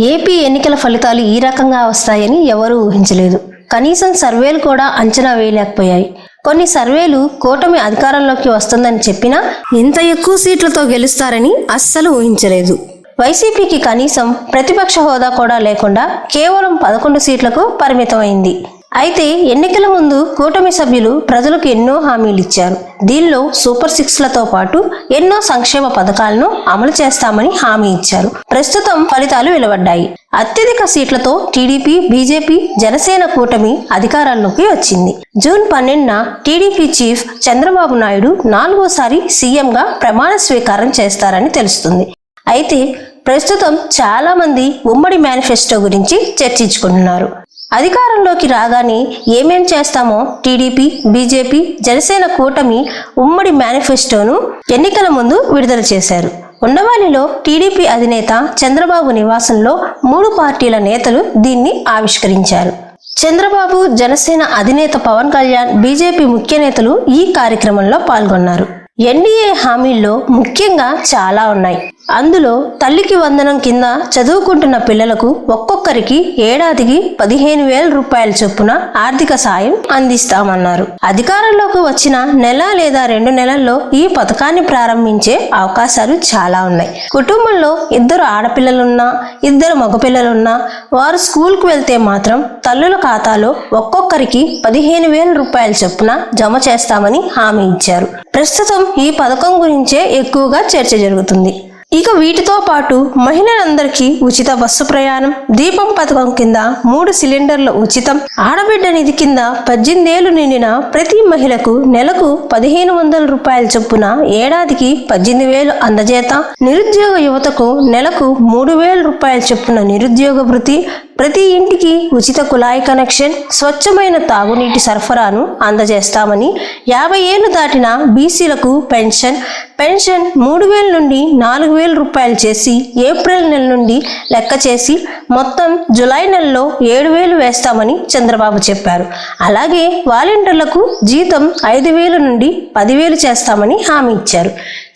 AP ఎన్నికల ఫలితాలు ఈ రకంగా వస్తాయని ఎవరూ ఊహించలేదు. కనీసం సర్వేలు కూడా అంచనా వేయలేకపోయాయి. కొన్ని సర్వేలు కూటమి అధికారంలోకి వస్తుందని చెప్పినా ఇంత ఎక్కువ సీట్లతో గెలుస్తారని అస్సలు ఊహించలేదు. వైసీపీకి కనీసం ప్రతిపక్ష హోదా కూడా లేకుండా కేవలం పదకొండు సీట్లకు పరిమితమైంది. అయితే ఎన్నికల ముందు కూటమి సభ్యులు ప్రజలకు ఎన్నో హామీలు ఇచ్చారు. దీనిలో సూపర్ సిక్స్లతో పాటు ఎన్నో సంక్షేమ పథకాలను అమలు చేస్తామని హామీ ఇచ్చారు. ప్రస్తుతం ఫలితాలు వెలువడ్డాయి. అత్యధిక సీట్లతో టీడీపీ బీజేపీ జనసేన కూటమి అధికారంలోకి వచ్చింది. జూన్ పన్నెండున టీడీపీ చీఫ్ చంద్రబాబు నాయుడు నాలుగోసారి సీఎంగా ప్రమాణ స్వీకారం చేస్తారని తెలుస్తుంది. అయితే ప్రస్తుతం చాలామంది ఉమ్మడి మేనిఫెస్టో గురించి చర్చించుకుంటున్నారు. అధికారంలోకి రాగానే ఏమేం చేస్తామో టీడీపీ బీజేపీ జనసేన కూటమి ఉమ్మడి మేనిఫెస్టోను ఎన్నికల ముందు విడుదల చేశారు. ఉండవాలిలో టీడీపీ అధినేత చంద్రబాబు నివాసంలో మూడు పార్టీల నేతలు దీన్ని ఆవిష్కరించారు. చంద్రబాబు జనసేన అధినేత పవన్ కళ్యాణ్ బీజేపీ ముఖ్య నేతలు ఈ కార్యక్రమంలో పాల్గొన్నారు. ఎన్డీఏ హామీల్లో ముఖ్యంగా చాలా ఉన్నాయి. అందులో తల్లికి వందనం కింద చదువుకుంటున్న పిల్లలకు ఒక్కొక్కరికి ఏడాదికి పదిహేను వేల రూపాయల చొప్పున ఆర్థిక సాయం అందిస్తామన్నారు. అధికారంలోకి వచ్చిన నెల లేదా రెండు నెలల్లో ఈ పథకాన్ని ప్రారంభించే అవకాశాలు చాలా ఉన్నాయి. కుటుంబంలో ఇద్దరు ఆడపిల్లలున్నా ఇద్దరు మగపిల్లలున్నా వారు స్కూల్కు వెళ్తే మాత్రం తల్లుల ఖాతాలో ఒక్కొక్కరికి పదిహేను వేల రూపాయల చొప్పున జమ చేస్తామని హామీ ఇచ్చారు. ప్రస్తుతం ఈ పథకం గురించే ఎక్కువగా చర్చ జరుగుతుంది. ఇక వీటితో పాటు మహిళలందరికీ ఉచిత బస్సు ప్రయాణం దీపం పథకం కింద మూడు సిలిండర్ల ఉచితం ఆడబిడ్డ నిధి కింద పద్దెనిమిదేళ్ళు నిండిన ప్రతి మహిళకు నెలకు పదిహేను వందల రూపాయల చొప్పున ఏడాదికి పద్దెనిమిది వేలు అందజేత. నిరుద్యోగ యువతకు నెలకు మూడు వేల రూపాయల చొప్పున నిరుద్యోగ వృత్తి ప్రతి ఇంటికి ఉచిత కుళాయి కనెక్షన్ స్వచ్ఛమైన తాగునీటి సరఫరాను అందజేస్తామని యాభై ఏళ్ళు దాటిన బీసీలకు పెన్షన్. పెన్షన్ మూడు వేల నుండి నాలుగు వేల రూపాయలు చేసి ఏప్రిల్ నెల నుండి లెక్క చేసి మొత్తం జులై నెలలో ఏడు వేలు వేస్తామని చంద్రబాబు చెప్పారు. అలాగే వాలంటీర్లకు జీతం ఐదు వేల నుండి పదివేలు చేస్తామని హామీ ఇచ్చారు.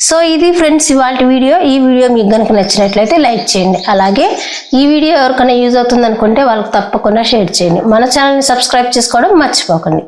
సో ఇది ఫ్రెండ్స్ ఇవాళ వీడియో. ఈ వీడియో మీకు కనుక నచ్చినట్లయితే లైక్ చేయండి. అలాగే ఈ వీడియో ఎవరికైనా యూజ్ అవుతుంది అనుకుంటే వాళ్ళకి తప్పకుండా షేర్ చేయండి. మన ఛానల్ని సబ్స్క్రైబ్ చేసుకోవడం మర్చిపోకండి.